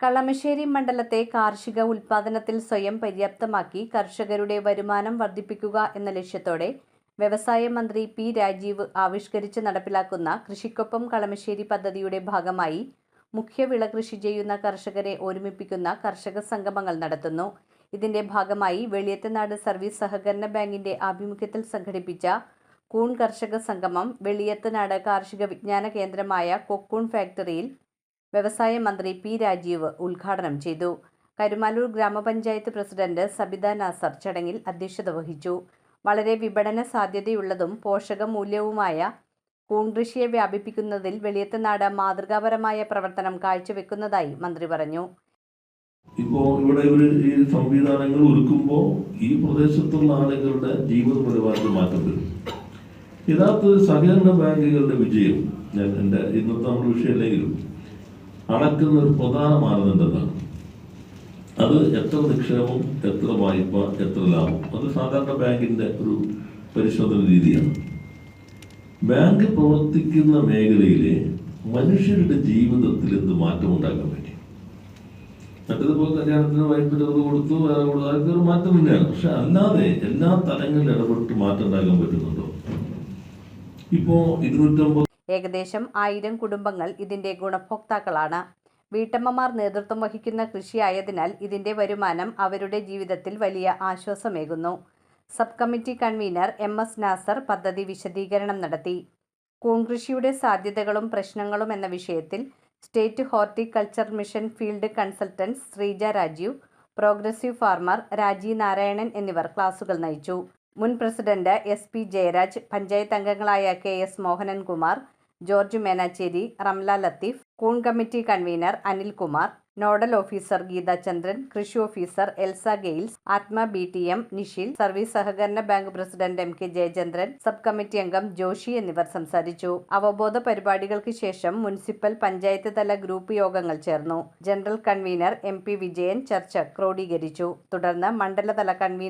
കളമശ്ശേരി മണ്ഡലത്തെ കാർഷിക ഉൽപ്പാദനത്തിൽ സ്വയം പര്യാപ്തമാക്കി കർഷകരുടെ വരുമാനം വർദ്ധിപ്പിക്കുക എന്ന ലക്ഷ്യത്തോടെ വ്യവസായ മന്ത്രി പി രാജീവ് ആവിഷ്കരിച്ച് നടപ്പിലാക്കുന്ന കൃഷിക്കൊപ്പം കളമശ്ശേരി പദ്ധതിയുടെ ഭാഗമായി മുഖ്യ വിള കൃഷി ചെയ്യുന്ന കർഷകരെ ഒരുമിപ്പിക്കുന്ന കർഷക സംഗമങ്ങൾ നടത്തുന്നു. ഇതിന്റെ ഭാഗമായി വെളിയത്തനാട് സർവീസ് സഹകരണ ബാങ്കിന്റെ ആഭിമുഖ്യത്തിൽ സംഘടിപ്പിച്ച കൂൺ കർഷക സംഗമം വെളിയത്തനാട് കാർഷിക വിജ്ഞാന കേന്ദ്രമായ കൊക്കൂൺ ഫാക്ടറിയിൽ വ്യവസായ മന്ത്രി പി രാജീവ് ഉദ്ഘാടനം ചെയ്തു. കരുമാലൂർ ഗ്രാമപഞ്ചായത്ത് പ്രസിഡന്റ് സബിത നാസർ ചടങ്ങിൽ അധ്യക്ഷത വഹിച്ചു. വളരെ വിപണന സാധ്യതയുള്ളതും പോഷകമൂല്യവുമായ കൂൺകൃഷിയെ വ്യാപിപ്പിക്കുന്നതിൽ വെളിയത്തനാട് മാതൃകാപരമായ പ്രവർത്തനം കാഴ്ചവെക്കുന്നതായി മന്ത്രി പറഞ്ഞു. ഇപ്പോ ഇവിടെ ഒരു ഈ സംവിധാനങ്ങൾ ഒരുക്കുമ്പോൾ ഈ പ്രദേശത്തുള്ള ആളുകളുടെ ജീവിത നിലവാരത്തിൽ മാറ്റം വരും. യഥാർത്ഥത്തിൽ സഹകരണ ബാങ്കുകളുടെ വിജയം ഞാൻ എന്റെ ഇന്നത്തെ നമ്മുടെ വിഷയമല്ലെങ്കിലും അളക്കുന്ന ഒരു പ്രധാന മാനദണ്ഡമാണ് അത് എത്ര നിക്ഷേപം എത്ര വായ്പ എത്ര ലാഭം? അത് സാധാരണ ബാങ്കിന്റെ ഒരു പരിശോധന രീതിയാണ്. ബാങ്ക് പ്രവർത്തിക്കുന്ന മേഖലയിലെ മനുഷ്യരുടെ ജീവിതത്തിൽ എന്ത് മാറ്റം ഉണ്ടാക്കാൻ പറ്റി? മറ്റേതുപോലെ കല്യാണത്തിന് വായ്പ ചെറുത് കൊടുത്തു വേറെ കൊടുത്തു അതൊക്കെ ഒരു മാറ്റം തന്നെയാണ്. പക്ഷെ അല്ലാതെ എല്ലാ തലങ്ങളിലും ഇടപെട്ട് മാറ്റം ഉണ്ടാക്കാൻ പറ്റുന്നുണ്ടോ? ഇപ്പോ ഇരുന്നൂറ്റമ്പത് ഏകദേശം ആയിരം കുടുംബങ്ങൾ ഇതിന്റെ ഗുണഭോക്താക്കളാണ്. വീട്ടമ്മമാർ നേതൃത്വം വഹിക്കുന്ന കൃഷിയായതിനാൽ ഇതിന്റെ വരുമാനം അവരുടെ ജീവിതത്തിൽ വലിയ ആശ്വാസമേകുന്നു. Sub committee convener M S Nasar പദ്ധതി വിശദീകരണം നടത്തി. കൂൺകൃഷിയുടെ സാധ്യതകളും പ്രശ്നങ്ങളും എന്ന വിഷയത്തിൽ state horticulture mission field consultants Sreeja Rajeev progressive farmer Raji Narayanan എന്നിവർ ക്ലാസുകൾ നയിച്ചു. മുൻ president S P Jayaraj panchayat അംഗങ്ങളായ K S Mohanankumar George Menachery Ramla Latheef കൂൺ committee convener Anilkumar nodal officer Geethachandran കൃഷി officer Elsa Gails ATMA B T M Nishil service സഹകരണ bank president M K Jayachandran sub committee അംഗം ജോഷി എന്നിവർ സംസാരിച്ചു. അവബോധ പരിപാടികൾക്ക് ശേഷം മുനിസിപ്പൽ പഞ്ചായത്ത് തല ഗ്രൂപ്പ് യോഗങ്ങൾ ചേർന്നു. General convener M P Vijayan ചർച്ച ക്രോഡീകരിച്ചു. തുടർന്ന് മണ്ഡലതല കൺവീനർ